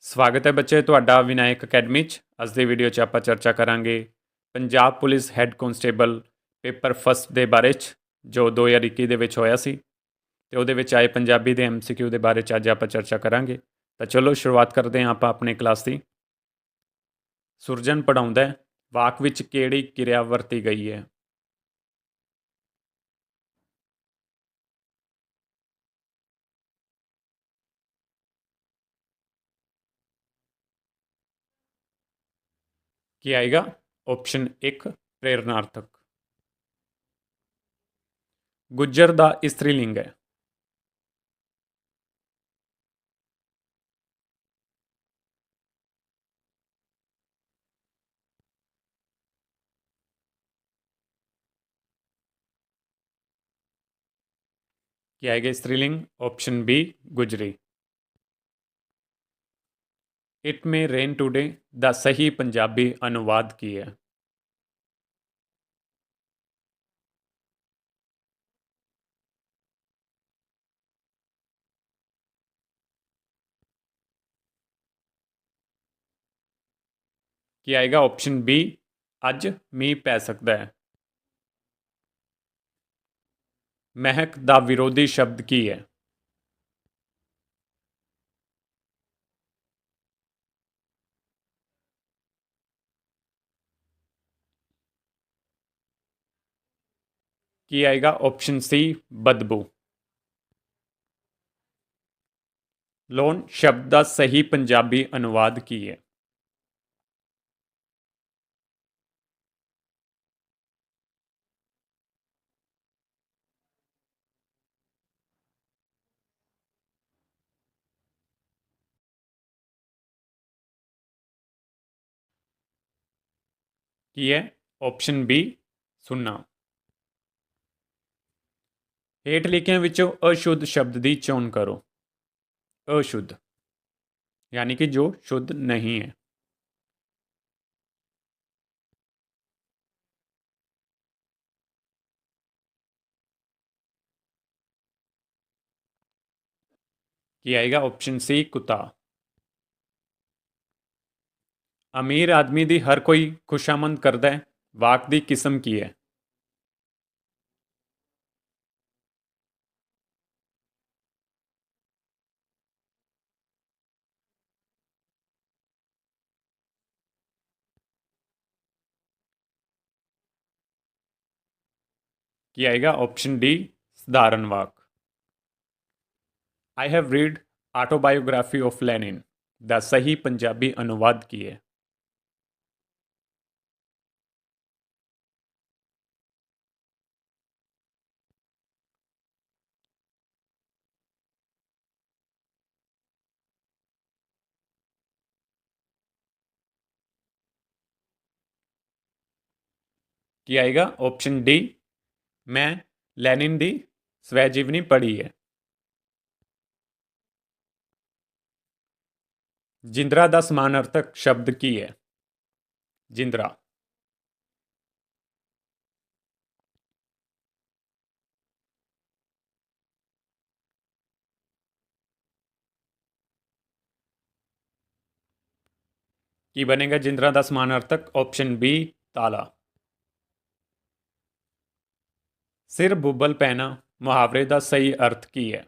ਸਵਾਗਤ ਹੈ ਬੱਚੇ ਤੁਹਾਡਾ ਵਿਨਾਇਕ ਅਕੈਡਮੀ 'ਚ। ਅੱਜ ਦੀ ਵੀਡੀਓ 'ਚ ਆਪਾਂ ਚਰਚਾ ਕਰਾਂਗੇ Punjab police head constable paper first ਦੇ ਬਾਰੇ 'ਚ, ਜੋ 2021 ਦੇ ਵਿੱਚ ਹੋਇਆ ਸੀ। ਤੇ ਉਹਦੇ ਵਿੱਚ ਆਏ ਪੰਜਾਬੀ ਦੇ ਐਮਸੀਕਿਊ ਦੇ ਬਾਰੇ 'ਚ ਅੱਜ ਆਪਾਂ ਚਰਚਾ ਕਰਾਂਗੇ। ਤਾਂ ਚਲੋ ਸ਼ੁਰੂਆਤ ਕਰਦੇ ਹਾਂ ਆਪਾਂ ਆਪਣੇ ਕਲਾਸ ਦੀ। ਸੁਰਜਨ ਪੜਾਉਂਦਾ ਹੈ, ਵਾਕ ਵਿੱਚ ਕਿਹੜੀ ਕਿਰਿਆ ਵਰਤੀ ਗਈ ਹੈ? कि आएगा? ऑप्शन एक, प्रेरणार्थक। गुज्जर दा स्त्रीलिंग है। क्या आएगा स्त्रीलिंग? ऑप्शन बी गुजरी। ਇਟ ਮੇ ਰੇਨ ਟੂਡੇ, ਦਾ ਸਹੀ ਪੰਜਾਬੀ ਅਨੁਵਾਦ ਕੀ ਹੈ? ਕੀ ਆਏਗਾ ਆਪਸ਼ਨ ਬੀ ਅੱਜ ਮੀਂਹ ਪੈ ਸਕਦਾ ਹੈ। ਮਹਿਕ ਦਾ ਵਿਰੋਧੀ ਸ਼ਬਦ ਕੀ ਹੈ? ਕੀ ਆਏਗਾ ਆਪਸ਼ਨ ਸੀ ਬਦਬੂ ਲੋਨ ਸ਼ਬਦ ਦਾ ਸਹੀ ਪੰਜਾਬੀ ਅਨੁਵਾਦ ਕੀ ਹੈ ਕੀ ਹੈ ਆਪਸ਼ਨ ਬੀ ਸੁਣਨਾ ਹੇਠ ਲਿਖਿਆਂ ਵਿੱਚੋਂ ਅਸ਼ੁੱਧ ਸ਼ਬਦ ਦੀ ਚੋਣ ਕਰੋ। ਅਸ਼ੁੱਧ, ਯਾਨੀ ਕਿ ਜੋ ਸ਼ੁੱਧ ਨਹੀਂ ਹੈ। ਕੀ ਆਏਗਾ? ਆਪਸ਼ਨ ਸੀ ਕੁੱਤਾ। ਅਮੀਰ ਆਦਮੀ ਦੀ ਹਰ ਕੋਈ ਖੁਸ਼ਾਮੰਦ ਕਰਦਾ ਹੈ। ਵਾਕ ਦੀ ਕਿਸਮ ਕੀ ਹੈ? ਕੀ ਆਏਗਾ ਆਪਸ਼ਨ ਡੀ ਸਧਾਰਨ ਵਾਕ I have read autobiography of Lenin ਦਾ ਸਹੀ ਪੰਜਾਬੀ ਅਨੁਵਾਦ ਕੀ ਹੈ ਕੀ ਆਏਗਾ ਆਪਸ਼ਨ ਡੀ ਮੈਂ ਲੈਨਿਨ ਦੀ ਸਵੈ ਜੀਵਨੀ ਪੜ੍ਹੀ ਹੈ। ਜਿੰਦਰਾ ਦਾ ਸਮਾਨਾਰਥਕ ਸ਼ਬਦ ਕੀ ਹੈ? ਜਿੰਦਰਾ। ਕੀ ਬਣੇਗਾ ਜਿੰਦਰਾ ਦਾ ਸਮਾਨਾਰਥਕ ਆਪਸ਼ਨ ਬੀ? ਤਾਲਾ। ਸਿਰ ਬੁੱਬਲ ਪੈਣਾ, ਮੁਹਾਵਰੇ ਦਾ ਸਹੀ ਅਰਥ ਕੀ ਹੈ?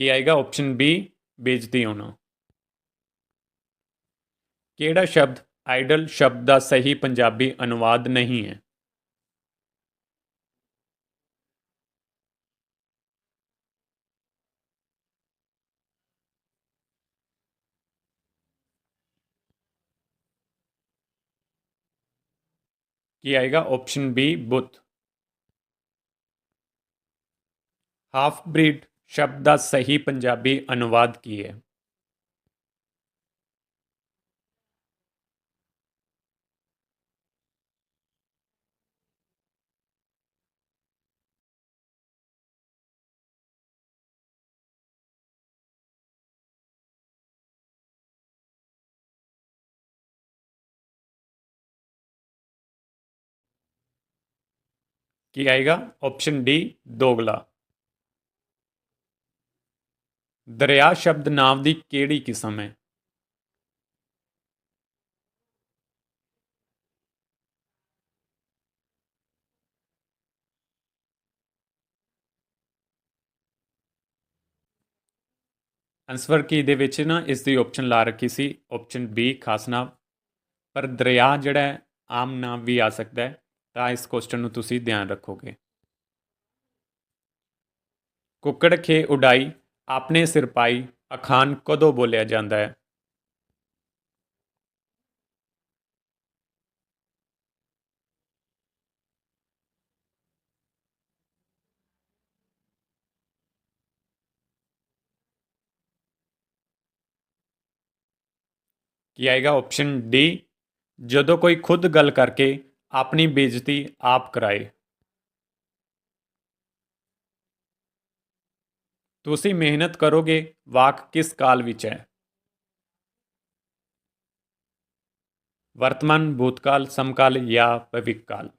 ਕੀ ਆਏਗਾ ਆਪਸ਼ਨ ਬੀ ਬੇਇੱਜ਼ਤੀ ਹੋਣਾ। ਕਿਹੜਾ ਸ਼ਬਦ ਆਈਡਲ ਸ਼ਬਦ ਦਾ ਸਹੀ ਪੰਜਾਬੀ ਅਨੁਵਾਦ ਨਹੀਂ ਹੈ? ਕੀ ਆਏਗਾ option B but half breed ਸ਼ਬਦ ਦਾ ਸਹੀ ਪੰਜਾਬੀ ਅਨੁਵਾਦ ਕੀ ਹੈ? ਕੀ ਆਏਗਾ? ਆਪਸ਼ਨ ਡੀ ਦੋਗਲਾ। ਦਰਿਆ ਸ਼ਬਦ ਨਾਮ ਦੀ ਕਿਹੜੀ ਕਿਸਮ ਹੈ? ਆਨਸਰ ਕੀ ਦੇ ਵਿੱਚ ਨਾ ਇਸ ਦੀ ਆਪਸ਼ਨ ਲਾ ਰੱਖੀ ਸੀ। ਆਪਸ਼ਨ ਬੀ ਖਾਸ ਨਾਮ। ਪਰ ਦਰਿਆ ਜਿਹੜਾ ਹੈ, ਆਮ ਨਾਮ ਵੀ ਆ ਸਕਦਾ ਹੈ। ਤਾਂ ਇਸ ਕੁਐਸਚਨ ਨੂੰ ਤੁਸੀਂ ਧਿਆਨ ਰੱਖੋਗੇ। ਕੁੱਕੜ ਖੇ ਉਡਾਈ, ਆਪਣੇ ਸਿਰ ਪਾਈ ਅਖਾਨ ਕਦੋਂ ਬੋਲਿਆ ਜਾਂਦਾ ਹੈ? ਕੀ ਆਏਗਾ ਆਪਸ਼ਨ ਡੀ ਜਦੋਂ ਕੋਈ ਖੁਦ ਗੱਲ ਕਰਕੇ ਆਪਣੀ ਬੇਇੱਜ਼ਤੀ ਆਪ ਕਰਾਏ ਤੁਸੀਂ ਮਿਹਨਤ ਕਰੋਗੇ ਵਾਕ ਕਿਸ ਕਾਲ ਵਿੱਚ ਹੈ ਵਰਤਮਾਨ ਭੂਤਕਾਲ ਸਮਕਾਲ ਜਾਂ ਭਵਿੱਖ ਕਾਲ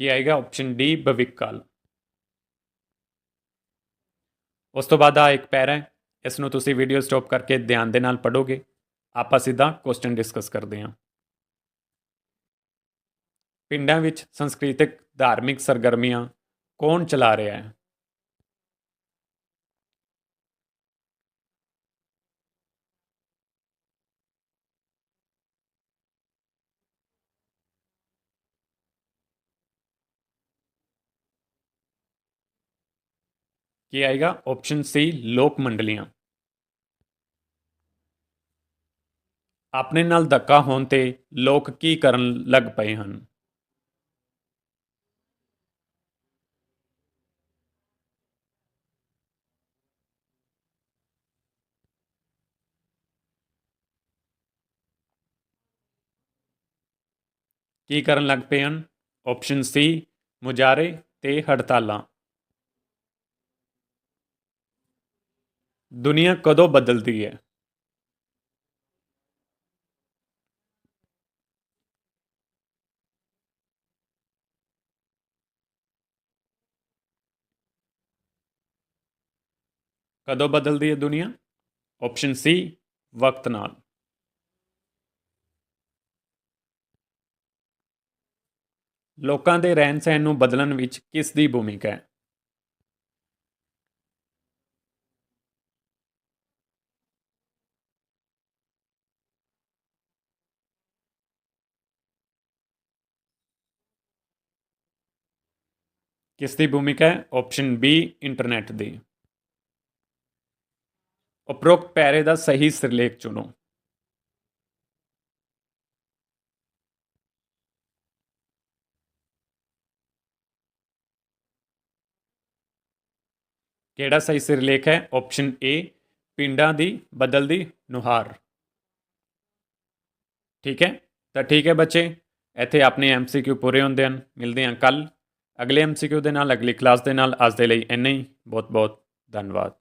ਕੀ ਆਏਗਾ ਆਪਸ਼ਨ ਡੀ ਭਵਿੱਖ ਕਾਲ ਉਸ ਤੋਂ ਬਾਅਦ ਆ ਇੱਕ ਪੈਰਾ ਹੈ, ਇਸ ਨੂੰ ਤੁਸੀਂ ਵੀਡੀਓ ਸਟਾਪ ਕਰਕੇ ਧਿਆਨ ਦੇ ਨਾਲ ਪੜੋਗੇ ਆਪਾਂ ਸਿੱਧਾ ਕੁਐਸਚਨ ਡਿਸਕਸ ਕਰਦੇ ਹਾਂ। ਪਿੰਡਾਂ ਵਿੱਚ ਸੰਸਕ੍ਰਿਤਿਕ ਧਾਰਮਿਕ ਸਰਗਰਮੀਆਂ ਕੌਣ ਚਲਾ ਰਿਹਾ ਹੈ? ਕੀ ਆਏਗਾ? ਆਪਸ਼ਨ ਸੀ ਲੋਕ ਮੰਡਲੀਆਂ। ਆਪਣੇ ਨਾਲ ਧੱਕਾ ਹੋਣ ਤੇ ਲੋਕ ਕੀ ਕਰਨ ਲੱਗ ਪਏ ਹਨ? ਕੀ ਕਰਨ ਲੱਗ ਪਏ ਹਨ? ਆਪਸ਼ਨ ਸੀ ਮੁਜਾਰੇ ਤੇ ਹੜਤਾਲਾਂ। ਦੁਨੀਆ ਕਦੋਂ ਬਦਲਦੀ ਹੈ? ਕਦੋਂ ਬਦਲਦੀ ਹੈ ਦੁਨੀਆ? ਆਪਸ਼ਨ ਸੀ ਵਕਤ ਨਾਲ। ਲੋਕਾਂ ਦੇ ਰਹਿਣ ਸਹਿਣ ਨੂੰ ਬਦਲਣ ਵਿੱਚ ਕਿਸ ਦੀ ਭੂਮਿਕਾ ਹੈ? ਕਿਸ ਦੀ ਭੂਮਿਕਾ ਹੈ? ਆਪਸ਼ਨ ਬੀ ਇੰਟਰਨੈਟ ਦੀ। ਉਪਰੋਕਤ ਪੈਰੇ ਦਾ ਸਹੀ ਸਿਰਲੇਖ ਚੁਣੋ। ਕਿਹੜਾ ਸਹੀ ਸਿਰਲੇਖ ਹੈ? ਆਪਸ਼ਨ ਏ ਪਿੰਡਾਂ ਦੀ ਬਦਲਦੀ ਨੁਹਾਰ। ਠੀਕ ਹੈ? ਤਾਂ ਠੀਕ ਹੈ ਬੱਚੇ, ਇੱਥੇ ਆਪਣੇ ਐਮਸੀਕਿਊ ਪੂਰੇ ਹੁੰਦੇ ਹਨ। ਮਿਲਦੇ ਹਾਂ ਕੱਲ ਅਗਲੇ ਐਮਸੀਕਿਊ ਦੇ ਨਾਲ, ਅਗਲੀ ਕਲਾਸ ਦੇ ਨਾਲ, ਅੱਜ ਦੇ ਲਈ ਇੰਨਾ ਹੀ। ਬਹੁਤ ਬਹੁਤ ਧੰਨਵਾਦ।